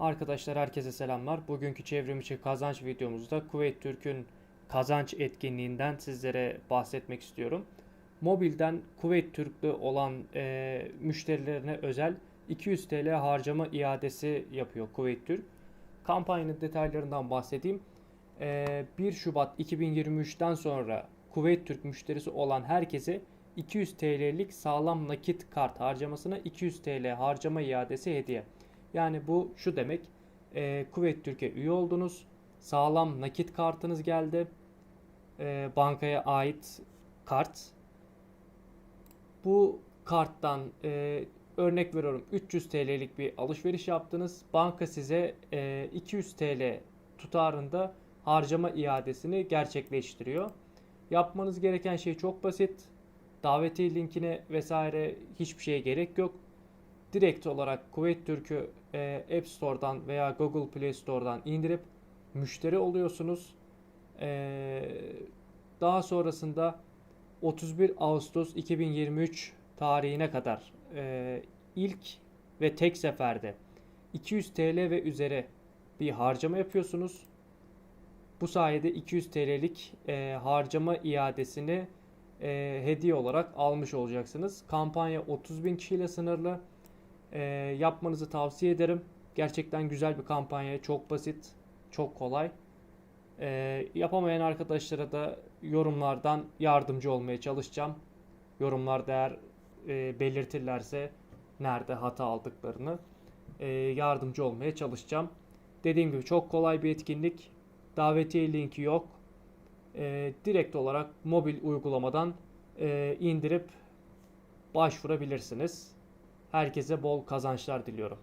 Arkadaşlar herkese selamlar. Bugünkü çevrim içi kazanç videomuzda Kuveyt Türk'ün kazanç etkinliğinden sizlere bahsetmek istiyorum. Mobilden Kuveyt Türklü olan e, müşterilerine özel 200 TL harcama iadesi yapıyor Kuveyt Türk. Kampanyanın detaylarından bahsedeyim. E, 1 Şubat 2023'ten sonra Kuveyt Türk müşterisi olan herkese 200 TL'lik sağlam nakit kart harcamasına 200 TL harcama iadesi hediye. Yani bu şu demek. E, Kuveyt Türkiye üye oldunuz. Sağlam nakit kartınız geldi. E, bankaya ait kart. Bu karttan e, örnek veriyorum 300 TL'lik bir alışveriş yaptınız. Banka size e, 200 TL tutarında harcama iadesini gerçekleştiriyor. Yapmanız gereken şey çok basit. Davetiye linkine vesaire hiçbir şeye gerek yok direkt olarak Kuveyt Türk'ü e, App Store'dan veya Google Play Store'dan indirip müşteri oluyorsunuz. E, daha sonrasında 31 Ağustos 2023 tarihine kadar e, ilk ve tek seferde 200 TL ve üzeri bir harcama yapıyorsunuz. Bu sayede 200 TL'lik e, harcama iadesini e, hediye olarak almış olacaksınız. Kampanya 30 bin kişiyle sınırlı e, yapmanızı tavsiye ederim. Gerçekten güzel bir kampanya. Çok basit, çok kolay. E, yapamayan arkadaşlara da yorumlardan yardımcı olmaya çalışacağım. Yorumlarda eğer e, belirtirlerse nerede hata aldıklarını e, yardımcı olmaya çalışacağım. Dediğim gibi çok kolay bir etkinlik. Davetiye linki yok. E, direkt olarak mobil uygulamadan e, indirip başvurabilirsiniz. Herkese bol kazançlar diliyorum.